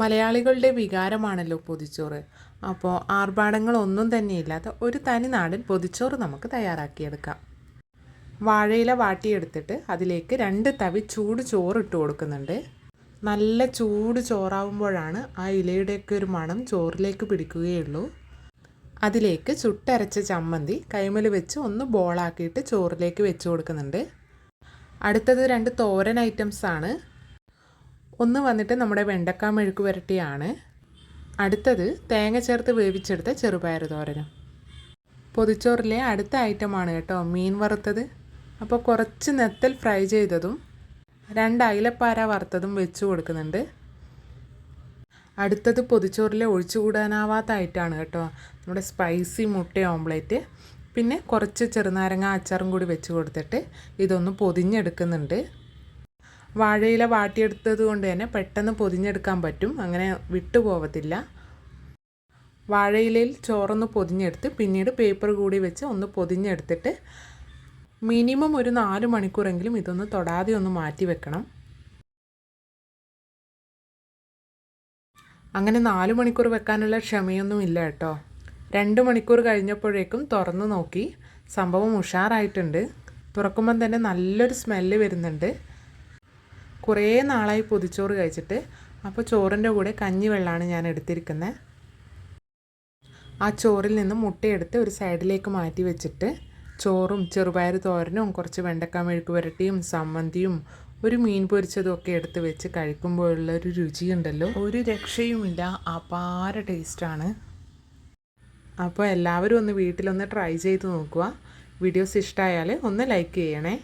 മലയാളികളുടെ വികാരമാണല്ലോ പൊതിച്ചോറ്. അപ്പോൾ ആർഭാടങ്ങളൊന്നും തന്നെയില്ലാത്ത ഒരു തനി നാടൻ പൊതിച്ചോറ് നമുക്ക് തയ്യാറാക്കിയെടുക്കാം. വാഴയില വാട്ടിയെടുത്തിട്ട് അതിലേക്ക് രണ്ട് തവി ചൂട് ചോറ് ഇട്ട് കൊടുക്കുന്നുണ്ട്. നല്ല ചൂട് ചോറാവുമ്പോഴാണ് ആ ഇലയുടെയൊക്കെ ഒരു മണം ചോറിലേക്ക് പിടിക്കുകയുള്ളൂ. അതിലേക്ക് ചുട്ടരച്ച ചമ്മന്തി കൈമൽ വെച്ച് ഒന്ന് ബോളാക്കിയിട്ട് ചോറിലേക്ക് വെച്ച് കൊടുക്കുന്നുണ്ട്. അടുത്തത് രണ്ട് തോരൻ ഐറ്റംസ് ആണ് ഒന്ന് വന്നിട്ട് നമ്മുടെ വെണ്ടക്ക മെഴുക്ക് പുരട്ടിയാണ് അടുത്തത് തേങ്ങ ചേർത്ത് വേവിച്ചെടുത്ത ചെറുപയർ തോരനും. പൊതിച്ചോറിലെ അടുത്ത ഐറ്റമാണ് കേട്ടോ മീൻ വറുത്തത്. അപ്പോൾ കുറച്ച് നെത്തൽ ഫ്രൈ ചെയ്തതും രണ്ട് അയിലപ്പാര വറുത്തതും വെച്ച് കൊടുക്കുന്നുണ്ട്. അടുത്തത് പൊതിച്ചോറിലെ ഒഴിച്ചുകൂടാനാവാത്ത ഐറ്റമാണ് കേട്ടോ നമ്മുടെ സ്പൈസി മുട്ട ഓംപ്ലേറ്റ് പിന്നെ കുറച്ച് ചെറുനാരങ്ങ അച്ചാറും കൂടി വെച്ച് കൊടുത്തിട്ട് ഇതൊന്ന് പൊതിഞ്ഞെടുക്കുന്നുണ്ട്. വാഴയില വാട്ടിയെടുത്തത് കൊണ്ട് തന്നെ പെട്ടെന്ന് പൊതിഞ്ഞെടുക്കാൻ പറ്റും. അങ്ങനെ വിട്ടുപോകത്തില്ല വാഴയിലയിൽ ചോറൊന്ന് പൊതിഞ്ഞെടുത്ത് പിന്നീട് പേപ്പർ കൂടി വെച്ച് ഒന്ന് പൊതിഞ്ഞെടുത്തിട്ട് മിനിമം ഒരു നാല് മണിക്കൂറെങ്കിലും ഇതൊന്ന് തൊടാതെ ഒന്ന് മാറ്റി വെക്കണം. അങ്ങനെ നാല് മണിക്കൂർ വെക്കാനുള്ള ക്ഷമയൊന്നും ഇല്ല കേട്ടോ. രണ്ട് മണിക്കൂർ കഴിഞ്ഞപ്പോഴേക്കും തുറന്നു നോക്കി. സംഭവം ഉഷാറായിട്ടുണ്ട്. തുറക്കുമ്പം തന്നെ നല്ലൊരു സ്മെല്ല് വരുന്നുണ്ട്. കുറേ നാളായി പൊതിച്ചോറ് കഴിച്ചിട്ട് അപ്പോൾ ചോറിന്റെ കൂടെ കഞ്ഞി കഞ്ഞിവെള്ളമാണ് ഞാൻ എടുത്തിരിക്കുന്നത് ആ ചോറിൽ നിന്ന് മുട്ടയെടുത്ത് ഒരു സൈഡിലേക്ക് മാറ്റി വെച്ചിട്ട് ചോറും ചെറുപയർ തോരനും കുറച്ച് വെണ്ടക്ക മെഴുക്ക് പുരട്ടിയും സമ്മന്തിയും ഒരു മീൻ പൊരിച്ചതും ഒക്കെ എടുത്ത് വെച്ച് കഴിക്കുമ്പോഴുള്ള ഒരു രുചിയുണ്ടല്ലോ. ഒരു രക്ഷയുമില്ല അപാര ടേസ്റ്റാണ്. അപ്പോൾ എല്ലാവരും ഒന്ന് വീട്ടിലൊന്ന് ട്രൈ ചെയ്ത് നോക്കുക. വീഡിയോസ് ഇഷ്ടമായാൽ ഒന്ന് ലൈക്ക് ചെയ്യണേ.